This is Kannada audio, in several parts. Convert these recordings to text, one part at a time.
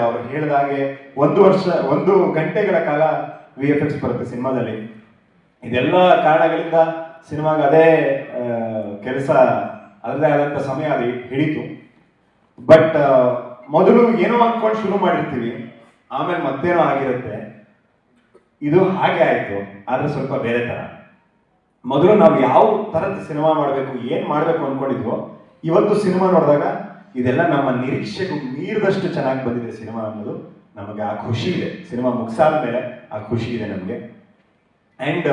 ಅವರು ಹೇಳಿದಾಗೆ ಒಂದು ವರ್ಷ, ಒಂದು ಗಂಟೆಗಳ ಕಾಲ ವಿ ಎಫ್ ಎಕ್ಸ್ ಬರುತ್ತೆ ಸಿನಿಮಾದಲ್ಲಿ. ಇದೆಲ್ಲ ಕಾರಣಗಳಿಂದ ಸಿನಿಮಾಗೆ ಅದೇ ಕೆಲಸ ಅದರದೇ ಆದಂಥ ಸಮಯ ಅದು ಹಿಡಿತು. ಬಟ್ ಮೊದಲು ಏನೋ ಅಂದ್ಕೊಂಡು ಶುರು ಮಾಡಿರ್ತೀವಿ. ಆಮೇಲೆ ಮತ್ತೇನೋ ಆಗಿರುತ್ತೆ. ಇದು ಹಾಗೆ ಆಯಿತು. ಆದರೆ ಸ್ವಲ್ಪ ಬೇರೆ ಥರ ಮೊದಲು ನಾವು ಯಾವ ಥರದ ಸಿನಿಮಾ ಮಾಡಬೇಕು, ಏನು ಮಾಡಬೇಕು ಅಂದ್ಕೊಂಡಿದ್ವೋ ಇವತ್ತು ಸಿನಿಮಾ ನೋಡಿದಾಗ ಇದೆಲ್ಲ ನಮ್ಮ ನಿರೀಕ್ಷೆಗೂ ಮೀರಿದಷ್ಟು ಚೆನ್ನಾಗಿ ಬಂದಿದೆ ಸಿನಿಮಾ ಅನ್ನೋದು ನಮಗೆ ಆ ಖುಷಿ ಇದೆ. ಸಿನಿಮಾ ಮುಗಿಸಾದ ಮೇಲೆ ಆ ಖುಷಿ ಇದೆ ನಮಗೆ. ಆ್ಯಂಡ್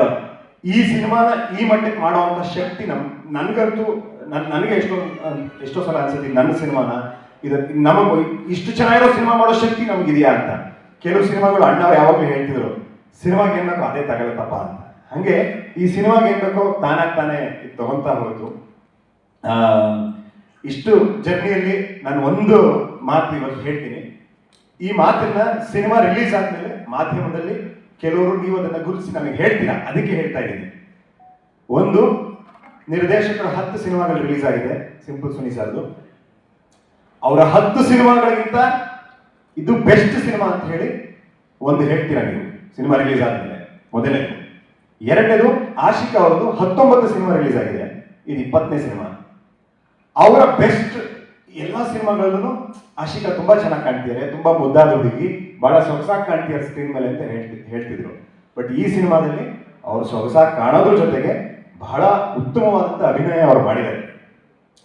ಈ ಸಿನಿಮಾನ ಈ ಮಟ್ಟಕ್ಕೆ ಮಾಡುವಂಥ ಶಕ್ತಿ ನಮ್ ನನಗಂತೂ ನನ್ ನನಗೆ ಎಷ್ಟೋ ಎಷ್ಟೋ ಸಲ ಅನ್ಸುತ್ತೆ ನನ್ನ ಸಿನಿಮಾನ. ಇದು ನಮಗೆ ಇಷ್ಟು ಚೆನ್ನಾಗಿರೋ ಸಿನಿಮಾ ಮಾಡೋ ಶಕ್ತಿ ನಮಗಿದೆಯಾ ಅಂತ. ಕೆಲವು ಸಿನಿಮಾಗಳು ಅಣ್ಣವ್ರು ಯಾವಾಗಲೂ ಹೇಳ್ತಿದ್ರು ಸಿನಿಮಾಗೆ ಏನ್ ಬೇಕೋ ಅದೇ ತಗೊಳತ್ತಪ್ಪ ಅಂತ. ಹಂಗೆ ಈ ಸಿನಿಮಾಗೆ ಏನ್ಬೇಕು ತಾನಾಗ್ ತಾನೇ ತಗೊಂತಾ ಹೋಯ್ತು ಆ, ಇಷ್ಟು ಜರ್ನಿಯಲ್ಲಿ ನಾನು ಒಂದು ಮಾತು ಇವತ್ತು ಹೇಳ್ತೀನಿ. ಈ ಮಾತನ್ನ ಸಿನಿಮಾ ರಿಲೀಸ್ ಆದ್ಮೇಲೆ ಮಾಧ್ಯಮದಲ್ಲಿ ಕೆಲವರು ನೀವು ಅದನ್ನ ಗುರುತಿಸಿ ನನಗೆ ಹೇಳ್ತೀರಾ? ಅದಕ್ಕೆ ಹೇಳ್ತಾ ಇದ್ದೀನಿ. ಒಂದು, ನಿರ್ದೇಶಕರ ಹತ್ತು ಸಿನಿಮಾಗಳು ರಿಲೀಸ್ ಆಗಿದೆ, ಸಿಂಪಲ್ ಸುನಿ ಸರ್ದು ಅವರ ಹತ್ತು ಸಿನಿಮಾಗಳಿಗಿಂತ ಇದು ಬೆಸ್ಟ್ ಸಿನಿಮಾ ಅಂತ ಹೇಳಿ ಒಂದು ಹೇಳ್ತೀರಾ ನೀವು, ಸಿನಿಮಾ ರಿಲೀಸ್ ಆದ್ಮೇಲೆ? ಮೊದಲನೇದು. ಎರಡನೇದು, ಆಶಿಕಾ ಅವರದು ಹತ್ತೊಂಬತ್ತು ಸಿನಿಮಾ ರಿಲೀಸ್ ಆಗಿದೆ. ಇದು ಇಪ್ಪತ್ತನೇ ಸಿನಿಮಾ. ಅವರ ಬೆಸ್ಟ್ ಎಲ್ಲ ಸಿನಿಮಾಗಳಲ್ಲೂ ಆಶಿಕಾ ತುಂಬಾ ಚೆನ್ನಾಗಿ ಕಾಣ್ತಿದ್ದಾರೆ ತುಂಬಾ ಮುದ್ದಾದ ಹುಡುಗಿ. ಬಹಳ ಸೊಗಸಾಗಿ ಕಾಣ್ತಿದ್ದಾರೆ ಸ್ಕ್ರೀನ್ ಮೇಲೆ ಅಂತ ಹೇಳ್ತಿ, ಹೇಳ್ತಿದ್ರು. ಬಟ್ ಈ ಸಿನಿಮಾದಲ್ಲಿ ಅವರು ಸೊಗಸಾಗಿ ಕಾಣೋದ್ರ ಜೊತೆಗೆ ಬಹಳ ಉತ್ತಮವಾದಂಥ ಅಭಿನಯ ಅವರು ಮಾಡಿದ್ದಾರೆ.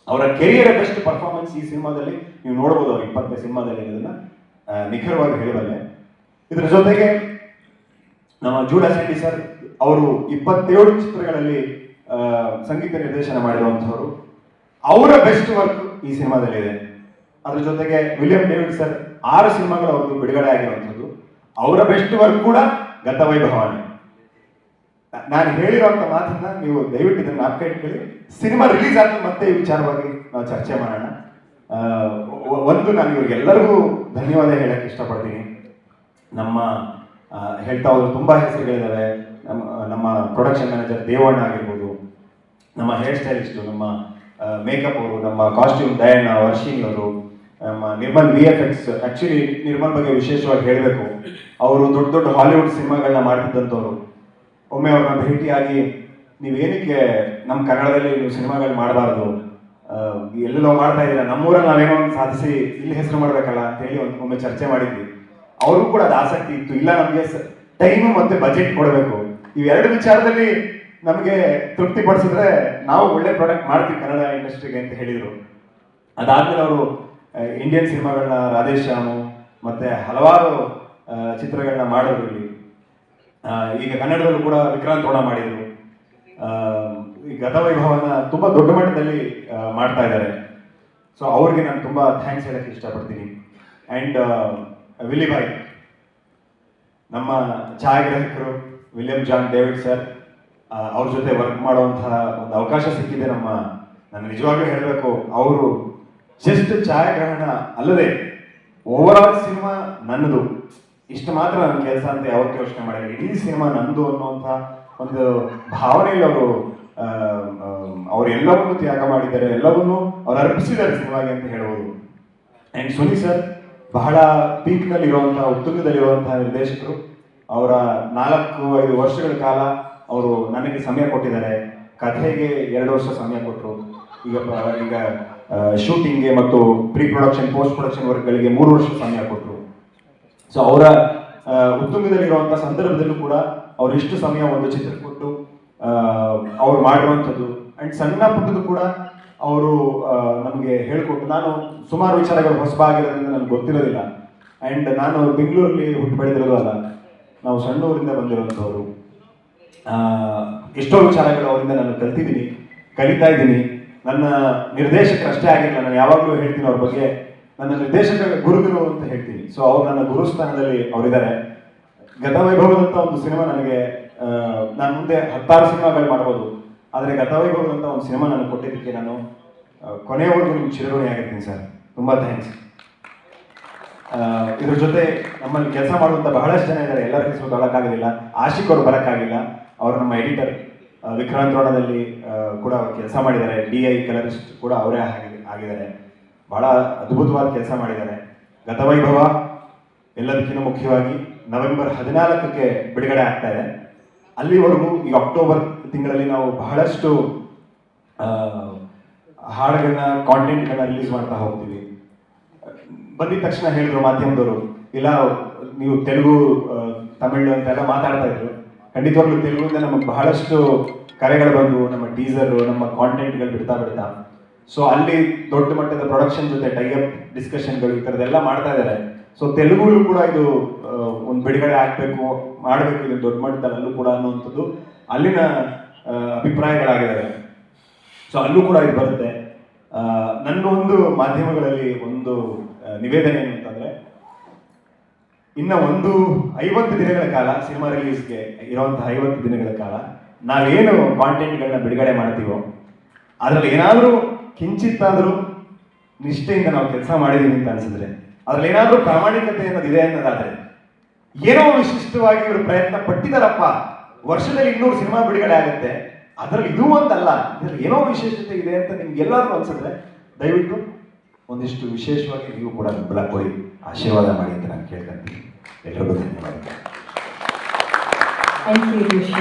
ಅವರ ಕೆರಿಯರ್ ಬೆಸ್ಟ್ ಪರ್ಫಾರ್ಮೆನ್ಸ್ ಈ ಸಿನಿಮಾದಲ್ಲಿ ನೀವು ನೋಡ್ಬೋದು. ಅವ್ರ ಇಪ್ಪತ್ತನೇ ಸಿನಿಮಾದಲ್ಲಿ ಅನ್ನೋದನ್ನ ನಿಖರವಾಗಿ ಹೇಳಬಲ್ಲೆ. ಇದರ ಜೊತೆಗೆ ನಮ್ಮ ಜೂಡಾ ಶೆಟ್ಟಿ ಸರ್ ಅವರು ಇಪ್ಪತ್ತೇಳು ಚಿತ್ರಗಳಲ್ಲಿ ಸಂಗೀತ ನಿರ್ದೇಶನ ಮಾಡಿರುವಂಥವ್ರು. ಅವರ ಬೆಸ್ಟ್ ವರ್ಕ್ ಈ ಸಿನಿಮಾದಲ್ಲಿದೆ. ಅದ್ರ ಜೊತೆಗೆ ವಿಲಿಯಂ ಡೇವಿಡ್ ಸರ್ ಆರು ಸಿನಿಮಾಗಳು ಅವ್ರದ್ದು ಬಿಡುಗಡೆ ಆಗಿರುವಂಥದ್ದು. ಅವರ ಬೆಸ್ಟ್ ವರ್ಕ್ ಕೂಡ ಗತವೈಭವಾನಿ ನಾನು ಹೇಳಿರುವಂಥ ಮಾತನ್ನ ನೀವು ದಯವಿಟ್ಟು ಇದನ್ನು ನಾಲ್ಕ ಇಟ್ಕೊಳ್ಳಿ ಸಿನಿಮಾ ರಿಲೀಸ್ ಆದ್ಮೇಲೆ ಮತ್ತೆ ಈ ವಿಚಾರವಾಗಿ ನಾವು ಚರ್ಚೆ ಮಾಡೋಣ. ಒಂದು ನಾನು ಇವ್ರಿಗೆಲ್ಲರಿಗೂ ಧನ್ಯವಾದ ಹೇಳಕ್ಕೆ ಇಷ್ಟಪಡ್ತೀನಿ. ನಮ್ಮ ಹೇಳ್ತಾ ಹೋದ್ರು ತುಂಬಾ ಹೆಸರುಗಳಿದ್ದಾರೆ ನಮ್ಮ ನಮ್ಮ ಪ್ರೊಡಕ್ಷನ್ ಮ್ಯಾನೇಜರ್ ದೇವಣ್ಣ ಆಗಿರ್ಬೋದು. ನಮ್ಮ ಹೇರ್ ಸ್ಟೈಲಿಸ್ಟು ನಮ್ಮ ಮೇಕಪ್ ಅವರು, ನಮ್ಮ ಕಾಸ್ಟ್ಯೂಮ್ ದಯಣ್ಣ ವರ್ಷಿಣಿ ಅವರು, ನಮ್ಮ Nirmal V F X actually Nirmal ಬಗ್ಗೆ ವಿಶೇಷವಾಗಿ ಹೇಳಬೇಕು. ಅವರು ದೊಡ್ಡ ದೊಡ್ಡ ಹಾಲಿವುಡ್ ಸಿನಿಮಾಗಳನ್ನ ಮಾಡ್ತಿದ್ದಂಥವ್ರು. ಒಮ್ಮೆ ಅವ್ರನ್ನ ಭೇಟಿಯಾಗಿ ನೀವೇನಕ್ಕೆ ನಮ್ಮ ಕನ್ನಡದಲ್ಲಿ ನೀವು ಸಿನಿಮಾಗಳು ಮಾಡಬಾರ್ದು? ಎಲ್ಲೆಲ್ಲೋ ಮಾಡ್ತಾ ಇದ್ದೀರಾ? ನಮ್ಮೂರಲ್ಲಿ ನಾವೇನೋ ಒಂದು ಸಾಧಿಸಿ ಇಲ್ಲಿ ಹೆಸರು ಮಾಡಬೇಕಲ್ಲ ಅಂತ ಹೇಳಿ ಒಂದು ಒಮ್ಮೆ ಚರ್ಚೆ ಮಾಡಿದ್ವಿ. ಅವ್ರಿಗೂ ಕೂಡ ಅದು ಆಸಕ್ತಿ ಇತ್ತು. ಇಲ್ಲ ನಮಗೆ ಟೈಮು ಮತ್ತು ಬಜೆಟ್ ಕೊಡಬೇಕು. ಇವೆರಡು ವಿಚಾರದಲ್ಲಿ ನಮಗೆ ತೃಪ್ತಿ ಪಡಿಸಿದ್ರೆ ನಾವು ಒಳ್ಳೆ ಪ್ರಾಡಕ್ಟ್ ಮಾಡ್ತೀವಿ ಕನ್ನಡ ಇಂಡಸ್ಟ್ರಿಗೆ ಅಂತ ಹೇಳಿದರು. ಅದಾದ್ಮೇಲೆ ಅವರು ಇಂಡಿಯನ್ ಸಿನಿಮಾಗಳನ್ನ ರಾಧೇಶ್ಯಾಮು ಮತ್ತೆ ಹಲವಾರು ಚಿತ್ರಗಳನ್ನ ಮಾಡೋರು ಇಲ್ಲಿ. ಈಗ ಕನ್ನಡದಲ್ಲೂ ಕೂಡ ವಿಕ್ರಾಂತ್ ಓಣ ಮಾಡಿದ್ರು. ಈ ಗತವೈಭವನ ತುಂಬಾ ದೊಡ್ಡ ಮಟ್ಟದಲ್ಲಿ ಮಾಡ್ತಾ ಇದ್ದಾರೆ. ಸೊ ಅವ್ರಿಗೆ ನಾನು ತುಂಬಾ ಥ್ಯಾಂಕ್ಸ್ ಹೇಳಕ್ಕೆ ಇಷ್ಟಪಡ್ತೀನಿ. ಅಂಡ್ ವಿಲಿ ಬಾಯ್ ನಮ್ಮ ಛಾಯಾಗ್ರಾಹಕರು ವಿಲಿಯಂ ಜಾನ್ ಡೇವಿಡ್ ಸರ್ ಅವ್ರ ಜೊತೆ ವರ್ಕ್ ಮಾಡುವಂತಹ ಒಂದು ಅವಕಾಶ ಸಿಕ್ಕಿದೆ ನಮ್ಮ, ನಾನು ನಿಜವಾಗ್ಲೂ ಹೇಳಬೇಕು, ಅವರು ಜಸ್ಟ್ ಛಾಯಾಗ್ರಹಣ ಅಲ್ಲದೆ ಓವರ್ ಆಲ್ ಸಿನಿಮಾ ನನ್ನದು. ಇಷ್ಟು ಮಾತ್ರ ನನ್ನ ಕೆಲಸ ಅಂತ ಯಾವತ್ತೂ ಯೋಚನೆ ಮಾಡಿಲ್ಲ. ಇಡೀ ಸಿನಿಮಾ ನನ್ನದು ಅನ್ನುವಂಥ ಒಂದು ಭಾವನೆಯಲ್ಲಿ ಅವರು. ಎಲ್ಲವನ್ನೂ ತ್ಯಾಗ ಮಾಡಿದ್ದಾರೆ, ಎಲ್ಲವನ್ನೂ ಅವ್ರು ಅರ್ಪಿಸಿದ್ದಾರೆ ಸಿನಿಮಾಗೆ ಅಂತ ಹೇಳ್ಬೋದು. ಆ್ಯಂಡ್ ಸುನಿ ಸರ್, ಬಹಳ ಪೀಕ್ನಲ್ಲಿ ಇರುವಂತಹ ಉತ್ತುಂಗದಲ್ಲಿರುವಂತಹ ನಿರ್ದೇಶಕರು. ಅವರ ನಾಲ್ಕು, ಐದು ವರ್ಷಗಳ ಕಾಲ ಅವರು ನನಗೆ ಸಮಯ ಕೊಟ್ಟಿದ್ದಾರೆ. ಕಥೆಗೆ ಎರಡು ವರ್ಷ ಸಮಯ ಕೊಟ್ಟರು ಈಗ ಈಗ ಶೂಟಿಂಗ್ಗೆ ಮತ್ತು ಪ್ರೀ ಪ್ರೊಡಕ್ಷನ್ ಪೋಸ್ಟ್ ಪ್ರೊಡಕ್ಷನ್ ವರ್ಕ್ಗಳಿಗೆ ಮೂರು ವರ್ಷ ಸಮಯ ಕೊಟ್ಟರು ಸೊ ಅವರ ಉತ್ತುಂಗದಲ್ಲಿರುವಂಥ ಸಂದರ್ಭದಲ್ಲೂ ಕೂಡ ಅವರು ಇಷ್ಟು ಸಮಯ ಒಂದು ಚಿತ್ರ ಕೊಟ್ಟು ಅವ್ರು ಮಾಡಿರುವಂಥದ್ದು. ಅಂಡ್ ಸಣ್ಣ ಪುಟ್ಟದ್ದು ಕೂಡ ಅವರು ನಮಗೆ ಹೇಳ್ಕೊಟ್ಟು, ನಾನು ಸುಮಾರು ವಿಚಾರಗಳು ಹೊಸಬಾಗಿರೋದ್ರಿಂದ ನನಗೆ ಗೊತ್ತಿರೋದಿಲ್ಲ. ಅಂಡ್ ನಾನು ಬೆಂಗಳೂರಲ್ಲಿ ಹುಟ್ಟು ಬೆಳೆದಿರೋದು ಅಲ್ಲ. ನಾವು ಸಣ್ಣ ಊರಿಂದ ಬಂದಿರುವಂಥವ್ರು. ಎಷ್ಟೋ ವಿಚಾರಗಳು ಅವರಿಂದ ನಾನು ಕಲ್ತಿದ್ದೀನಿ, ಕಲಿತಾ ಇದ್ದೀನಿ. ನನ್ನ ನಿರ್ದೇಶಕರು ಅಷ್ಟೇ ಆಗಿಲ್ಲ, ನಾನು ಯಾವಾಗಲೂ ಹೇಳ್ತೀನಿ ಅವ್ರ ಬಗ್ಗೆ. ನನ್ನ ನಿರ್ದೇಶಕ ಗುರುಗಳು ಅಂತ ಹೇಳ್ತೀನಿ. ಸೊ ಅವ್ರು ನನ್ನ ಗುರುಸ್ಥಾನದಲ್ಲಿ ಅವರಿದ್ದಾರೆ. ಗತವೈಭವದಂತ ಒಂದು ಸಿನಿಮಾ ನನಗೆ ನಾನು ಮುಂದೆ ಹತ್ತಾರು ಸಿನಿಮಾಗಳು ಮಾಡ್ಬೋದು. ಆದರೆ ಗತವೈಭವದಂತ ಒಂದು ಸಿನಿಮಾ ನನಗೆ ಕೊಟ್ಟಿದ್ದಕ್ಕೆ ನಾನು ಕೊನೆಯವರೆಗೂ ನಿಮ್ಗೆ ಚಿರಋಣಿ ಆಗಿರ್ತೀನಿ ಸರ್. ತುಂಬ ಥ್ಯಾಂಕ್ಸ್ ಇದ್ರ ಜೊತೆ ನಮ್ಮಲ್ಲಿ ಕೆಲಸ ಮಾಡುವಂತ ಬಹಳಷ್ಟು ಜನ ಇದ್ದಾರೆ. ಎಲ್ಲರ ಹೆಸರು ತೊಗೊಳಕ್ಕಾಗಲಿಲ್ಲ ಆಶಿಕ್ ಅವರು ಬರೋಕ್ಕಾಗಿಲ್ಲ ಅವರು ನಮ್ಮ ಎಡಿಟರ್ ವಿಕ್ರಾಂತ್ ರೋಣದಲ್ಲಿ ಆ, ಕೂಡ ಕೆಲಸ ಮಾಡಿದ್ದಾರೆ. ಡಿ ಐ ಕಲರಿಸ್ಟ್ ಕೂಡ ಅವರೇ ಆಗಿ ಆಗಿದ್ದಾರೆ. ಬಹಳ ಅದ್ಭುತವಾದ ಕೆಲಸ ಮಾಡಿದ್ದಾರೆ. ಗತವೈಭವ ಎಲ್ಲದಕ್ಕಿಂತ ಮುಖ್ಯವಾಗಿ ನವೆಂಬರ್ ಹದಿನಾಲ್ಕಕ್ಕೆ ಬಿಡುಗಡೆ ಆಗ್ತಾ ಇದೆ. ಅಲ್ಲಿವರೆಗೂ ಈಗ ಅಕ್ಟೋಬರ್ ತಿಂಗಳಲ್ಲಿ ನಾವು ಬಹಳಷ್ಟು ಹಾಡುಗಳನ್ನ ಕಾಂಟೆಂಟ್ಗಳನ್ನ ರಿಲೀಸ್ ಮಾಡ್ತಾ ಹೋಗ್ತೀವಿ. ಬಂದಿದ ತಕ್ಷಣ ಹೇಳಿದ್ರು ಮಾಧ್ಯಮದವರು ಇಲ್ಲ ನೀವು ತೆಲುಗು ತಮಿಳು ಅಂತೆಲ್ಲ ಮಾತಾಡ್ತಾ ಇದ್ರು. ಖಂಡಿತವಾಗ್ಲೂ ತೆಲುಗುವಿಂದ ನಮಗೆ ಬಹಳಷ್ಟು ಕರೆಗಳು ಬಂದು ನಮ್ಮ ಟೀಸರ್ ನಮ್ಮ ಕಾಂಟೆಂಟ್ಗಳು ಬಿಡ್ತಾ ಬಿಡ್ತಾ. ಸೊ ಅಲ್ಲಿ ದೊಡ್ಡ ಮಟ್ಟದ ಪ್ರೊಡಕ್ಷನ್ ಜೊತೆ ಟೈಅಪ್ ಡಿಸ್ಕಷನ್ಗಳು ಈ ಥರದ್ದೆಲ್ಲ ಮಾಡ್ತಾ ಇದ್ದಾರೆ ಸೊ ತೆಲುಗುಲು ಕೂಡ ಇದು ಒಂದು ಬಿಡುಗಡೆ ಆಗಬೇಕು, ಮಾಡಬೇಕು ಇದು ದೊಡ್ಡ ಮಟ್ಟದಲ್ಲಿ ಕೂಡ ಅನ್ನುವಂಥದ್ದು ಅಲ್ಲಿನ ಅಭಿಪ್ರಾಯಗಳಾಗಿದ್ದಾವೆ ಸೊ ಅಲ್ಲೂ ಕೂಡ ಇದು ಬರುತ್ತೆ. ನನ್ನ ಒಂದು ಮಾಧ್ಯಮಗಳಲ್ಲಿ ಒಂದು ನಿವೇದನೆ ಏನು ಅಂತಂದ್ರೆ ಇನ್ನ ಒಂದು ಐವತ್ತು ದಿನಗಳ ಕಾಲ ಸಿನಿಮಾ ರಿಲೀಸ್ಗೆ ಇರುವಂತಹ ಐವತ್ತು ದಿನಗಳ ಕಾಲ ನಾವೇನು ಕಾಂಟೆಂಟ್ಗಳನ್ನ ಬಿಡುಗಡೆ ಮಾಡ್ತೀವೋ, ಅದರಲ್ಲಿ ಏನಾದರೂ ಕಿಂಚಿತ್ತಾದರೂ ನಿಷ್ಠೆಯಿಂದ ನಾವು ಕೆಲಸ ಮಾಡಿದ್ದೀವಿ ಅಂತ ಅನಿಸಿದ್ರೆ, ಅದರಲ್ಲಿ ಏನಾದರೂ ಪ್ರಾಮಾಣಿಕತೆ ಅನ್ನೋದು ಇದೆ ಅನ್ನೋದಾದರೆ, ಏನೋ ವಿಶಿಷ್ಟವಾಗಿ ಇವರು ಪ್ರಯತ್ನ ಪಟ್ಟಿದಾರಪ್ಪ ವರ್ಷದಲ್ಲಿ ಇನ್ನೂರು ಸಿನಿಮಾ ಬಿಡುಗಡೆ ಆಗುತ್ತೆ, ಅದರಲ್ಲಿ ಇದು ಅಂತಲ್ಲ ಇದರಲ್ಲಿ ಏನೋ ವಿಶೇಷತೆ ಇದೆ ಅಂತ ನಿಮ್ಗೆ ಎಲ್ಲರೂ ಅನ್ಸಿದ್ರೆ ದಯವಿಟ್ಟು ಒಂದಿಷ್ಟು ವಿಶೇಷವಾಗಿ ನೀವು ಕೂಡ ಬೆಂಬಲ ಕೊಡಿ, ಆಶೀರ್ವಾದ ಮಾಡಿ ಅಂತ ನಾನು ಕೇಳ್ಕೊಂತೀನಿ. Thank you.